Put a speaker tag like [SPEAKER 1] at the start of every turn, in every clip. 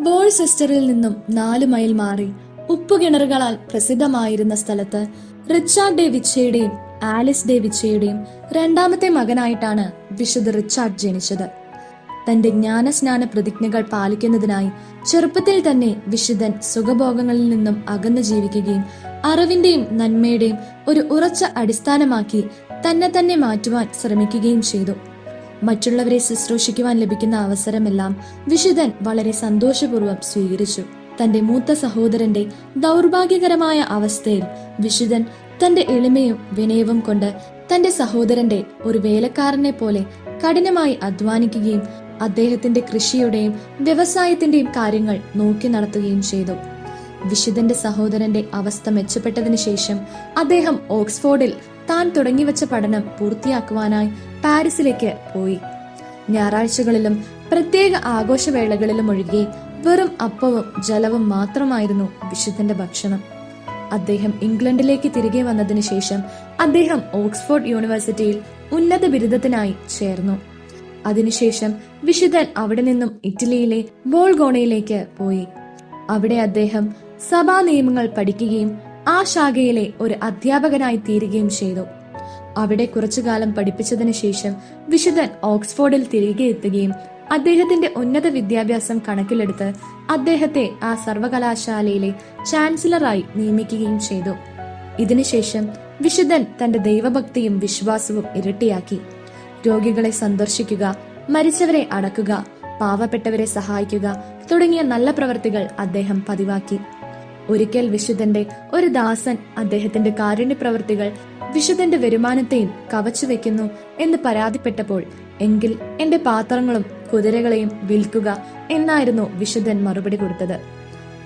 [SPEAKER 1] Ball സിസ്റ്ററിൽ നിന്നും നാലു mile മാറി ഉപ്പുകിണറുകളാൽ പ്രസിദ്ധമായിരുന്ന സ്ഥലത്ത് റിച്ചാർഡ് ഡേ വിച്ചയുടെയും ആലിസ് ഡേ വിച്ചയുടെയും രണ്ടാമത്തെ മകനായിട്ടാണ് വിശുദ്ധ റിച്ചാർഡ് ജനിച്ചത്. തന്റെ ജ്ഞാനസ്നാന പ്രതിജ്ഞകൾ പാലിക്കുന്നതിനായി ചെറുപ്പത്തിൽ തന്നെ വിശുദ്ധൻ സുഖഭോഗങ്ങളിൽ നിന്നും അകന്നു ജീവിക്കുകയും അറിവിന്റെയും നന്മയുടെയും ഒരു ഉറച്ച അടിസ്ഥാനമാക്കി തന്നെ തന്നെ മാറ്റുവാൻ ശ്രമിക്കുകയും ചെയ്തു. മറ്റുള്ളവരെ ശുശ്രൂഷിക്കുവാൻ ലഭിക്കുന്ന അവസരമെല്ലാം വിശുദ്ധൻ വളരെ സന്തോഷപൂർവം സ്വീകരിച്ചു. തന്റെ മൂത്ത സഹോദരന്റെ ദൗർഭാഗ്യകരമായ അവസ്ഥയിൽ വിശുദ്ധൻ തന്റെ എളിമയും വിനയവും കൊണ്ട് തന്റെ സഹോദരന്റെ ഒരു വേലക്കാരനെ പോലെ കഠിനമായി അധ്വാനിക്കുകയും അദ്ദേഹത്തിന്റെ കൃഷിയുടെയും വ്യവസായത്തിന്റെയും കാര്യങ്ങൾ നോക്കി നടത്തുകയും ചെയ്തു. വിശുദ്ധന്റെ സഹോദരന്റെ അവസ്ഥ മെച്ചപ്പെട്ടതിനു ശേഷം അദ്ദേഹം ഓക്സ്ഫോർഡിൽ താൻ തുടങ്ങിവെച്ച പഠനം പൂർത്തിയാക്കുവാനായി പാരീസിലേക്ക് പോയി. ഞായറാഴ്ചകളിലും പ്രത്യേക ആഘോഷവേളകളിലും ഒഴികെ വെറും അപ്പവും ജലവും മാത്രമായിരുന്നു വിശുദ്ധന്റെ ഭക്ഷണം. അദ്ദേഹം ഇംഗ്ലണ്ടിലേക്ക് തിരികെ വന്നതിന് ശേഷം അദ്ദേഹം ഓക്സ്ഫോർഡ് യൂണിവേഴ്സിറ്റിയിൽ ഉന്നത ബിരുദത്തിനായി ചേർന്നു. അതിനുശേഷം വിശുദ്ധൻ അവിടെ നിന്നും ഇറ്റലിയിലെ ബോൾഗോണയിലേക്ക് പോയി. അവിടെ അദ്ദേഹം സഭാ നിയമങ്ങൾ പഠിക്കുകയും ആ ശാഖയിലെ ഒരു അധ്യാപകനായി തീരുകയും ചെയ്തു. അവിടെ കുറച്ചുകാലം പഠിപ്പിച്ചതിനു ശേഷം വിശുദ്ധൻ ഓക്സ്ഫോർഡിൽ തിരികെ എത്തുകയും അദ്ദേഹത്തിന്റെ ഉന്നത വിദ്യാഭ്യാസം കണക്കിലെടുത്ത് അദ്ദേഹത്തെ ആ സർവകലാശാലയിലെ ചാൻസലറായി നിയമിക്കുകയും ചെയ്തു. ഇതിനുശേഷം വിശുദ്ധൻ തന്റെ ദൈവഭക്തിയും വിശ്വാസവും ഇരട്ടിയാക്കി. രോഗികളെ സന്ദർശിക്കുക മരിച്ചവരെ അടക്കുക പാവപ്പെട്ടവരെ സഹായിക്കുക തുടങ്ങിയ നല്ല പ്രവൃത്തികൾ അദ്ദേഹം പതിവാക്കി. ഒരിക്കൽ വിശുദ്ധന്റെ ഒരു ദാസൻ അദ്ദേഹത്തിന്റെ കാരുണ്യ പ്രവൃത്തികൾ വിശുദ്ധന്റെ വരുമാനത്തെയും കവച്ചു വെക്കുന്നു എന്ന് പരാതിപ്പെട്ടപ്പോൾ എങ്കിൽ എന്റെ പാത്രങ്ങളും കുതിരകളെയും വിൽക്കുക എന്നായിരുന്നു വിശുദ്ധൻ മറുപടി കൊടുത്തത്.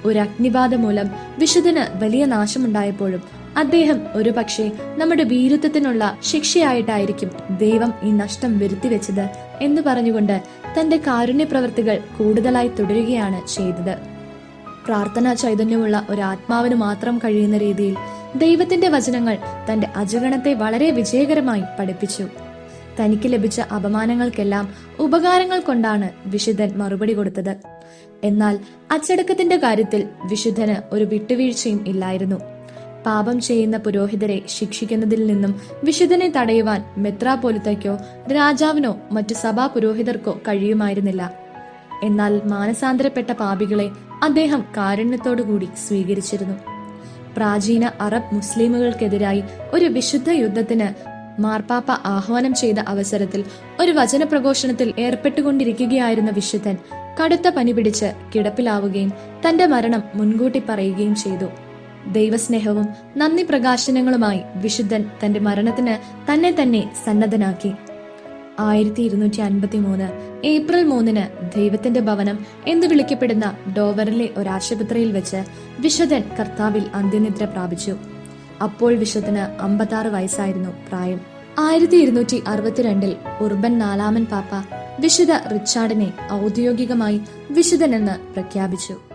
[SPEAKER 1] ഒരു അഗ്നിബാധ മൂലം വിശുദ്ധന് വലിയ നാശമുണ്ടായപ്പോഴും അദ്ദേഹം ഒരുപക്ഷെ നമ്മുടെ വീരുത്വത്തിനുള്ള ശിക്ഷയായിട്ടായിരിക്കും ദൈവം ഈ നഷ്ടം വരുത്തി വെച്ചത് എന്ന് പറഞ്ഞുകൊണ്ട് തന്റെ കാരുണ്യ പ്രവർത്തികൾ കൂടുതലായി തുടരുകയാണ് ചെയ്തത്. പ്രാർത്ഥനാ ചൈതന്യമുള്ള ഒരു ആത്മാവിന് മാത്രം കഴിയുന്ന രീതിയിൽ ദൈവത്തിന്റെ വചനങ്ങൾ തന്റെ അജഗണത്തെ വളരെ വിജയകരമായി പഠിപ്പിച്ചു. തനിക്ക് ലഭിച്ച അപമാനങ്ങൾക്കെല്ലാം ഉപകാരങ്ങൾ കൊണ്ടാണ് വിശുദ്ധൻ മറുപടി കൊടുത്തത്. എന്നാൽ അച്ചടക്കത്തിന്റെ കാര്യത്തിൽ വിശുദ്ധന് ഒരു വിട്ടുവീഴ്ചയും ഇല്ലായിരുന്നു. പാപം ചെയ്യുന്ന പുരോഹിതരെ ശിക്ഷിക്കുന്നതിൽ നിന്നും വിശുദ്ധനെ തടയുവാൻ മെത്രാപോലിത്തയ്ക്കോ രാജാവിനോ മറ്റു സഭാ പുരോഹിതർക്കോ കഴിയുമായിരുന്നില്ല. എന്നാൽ മാനസാന്തരപ്പെട്ട പാപികളെ അദ്ദേഹം കാരുണ്യത്തോടുകൂടി സ്വീകരിച്ചിരുന്നു. പ്രാചീന അറബ് മുസ്ലിമുകൾക്കെതിരായി ഒരു വിശുദ്ധ യുദ്ധത്തിന് മാർപ്പാപ്പ ആഹ്വാനം ചെയ്ത അവസരത്തിൽ ഒരു വചനപ്രഘോഷണത്തിൽ ഏർപ്പെട്ടുകൊണ്ടിരിക്കുകയായിരുന്ന വിശുദ്ധൻ കടുത്ത പനി പിടിച്ച് കിടപ്പിലാവുകയും തന്റെ മരണം മുൻകൂട്ടി പറയുകയും ചെയ്തു. ദൈവസ്നേഹവും നന്ദി പ്രകാശനങ്ങളുമായി വിശുദ്ധൻ തന്റെ മരണത്തിന് തന്നെ തന്നെ സന്നദ്ധനാക്കി. ആയിരത്തി ഇരുന്നൂറ്റി അൻപത്തി മൂന്ന് ഏപ്രിൽ മൂന്നിന് ദൈവത്തിന്റെ ഭവനം എന്ന് വിളിക്കപ്പെടുന്ന ഡോവറിലെ ഒരു ആശുപത്രിയിൽ വെച്ച് വിശുദ്ധൻ കർത്താവിൽ അന്ത്യനിദ്ര പ്രാപിച്ചു. അപ്പോൾ വിശുദ്ധന് അമ്പത്താറ് വയസ്സായിരുന്നു പ്രായം. ആയിരത്തി ഇരുന്നൂറ്റി അറുപത്തിരണ്ടിൽ ഉർബൻ നാലാമൻ പാപ്പ വിശുദ്ധ റിച്ചാർഡിനെ ഔദ്യോഗികമായി വിശുദ്ധനെന്ന് പ്രഖ്യാപിച്ചു.